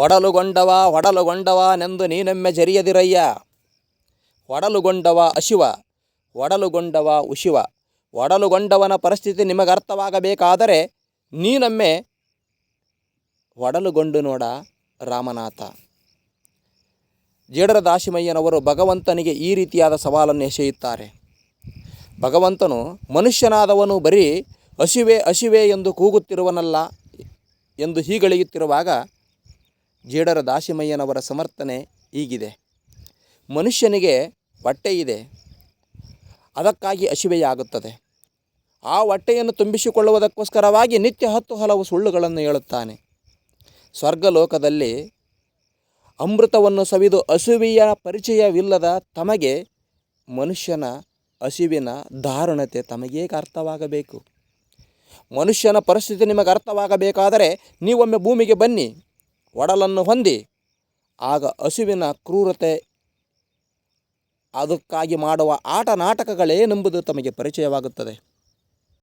ಒಡಲುಗೊಂಡವ ಒಡಲುಗೊಂಡವನೆಂದು ನೀನೊಮ್ಮೆ ಜರಿಯದಿರಯ್ಯ. ಒಡಲುಗೊಂಡವ ಅಶಿವ, ಒಡಲುಗೊಂಡವ ಉಶಿವ. ಒಡಲುಗೊಂಡವನ ಪರಿಸ್ಥಿತಿ ನಿಮಗೆ ಅರ್ಥವಾಗಬೇಕಾದರೆ ನೀನೊಮ್ಮೆ ಒಡಲುಗೊಂಡು ನೋಡ ರಾಮನಾಥ. ಜೇಡರ ದಾಶಿಮಯ್ಯನವರು ಭಗವಂತನಿಗೆ ಈ ರೀತಿಯಾದ ಸವಾಲನ್ನು ಎಸೆಯುತ್ತಾರೆ. ಭಗವಂತನು ಮನುಷ್ಯನಾದವನು ಬರೀ ಹಸಿವೆ ಹಸಿವೆ ಎಂದು ಕೂಗುತ್ತಿರುವನಲ್ಲ ಎಂದು ಹೀಗಳಿಯುತ್ತಿರುವಾಗ ಜೇಡರ ದಾಸಿಮಯ್ಯನವರ ಸಮರ್ಥನೆ ಹೀಗಿದೆ ಮನುಷ್ಯನಿಗೆ ಹೊಟ್ಟೆ ಇದೆ. ಅದಕ್ಕಾಗಿ ಹಸಿವೆಯಾಗುತ್ತದೆ ಆ ಹೊಟ್ಟೆಯನ್ನು ತುಂಬಿಸಿಕೊಳ್ಳುವುದಕ್ಕೋಸ್ಕರವಾಗಿ ನಿತ್ಯ ಹತ್ತು ಹಲವು ಸುಳ್ಳುಗಳನ್ನು ಹೇಳುತ್ತಾನೆ. ಸ್ವರ್ಗಲೋಕದಲ್ಲಿ ಅಮೃತವನ್ನು ಸವಿದು ಹಸುವಿಯ ಪರಿಚಯವಿಲ್ಲದ ತಮಗೆ ಮನುಷ್ಯನ ಹಸಿವಿನ ದಾರುಣತೆ ತಮಗೇಗೆ ಅರ್ಥವಾಗಬೇಕು. ಮನುಷ್ಯನ ಪರಿಸ್ಥಿತಿ ನಿಮಗೆ ಅರ್ಥವಾಗಬೇಕಾದರೆ ನೀವೊಮ್ಮೆ ಭೂಮಿಗೆ ಬನ್ನಿ. ಒಡಲನ್ನು ಹೊಂದಿ ಆಗ ಹಸುವಿನ ಕ್ರೂರತೆ ಅದಕ್ಕಾಗಿ ಮಾಡುವ ಆಟ ನಾಟಕಗಳೇನೆಂಬುದು ತಮಗೆ ಪರಿಚಯವಾಗುತ್ತದೆ.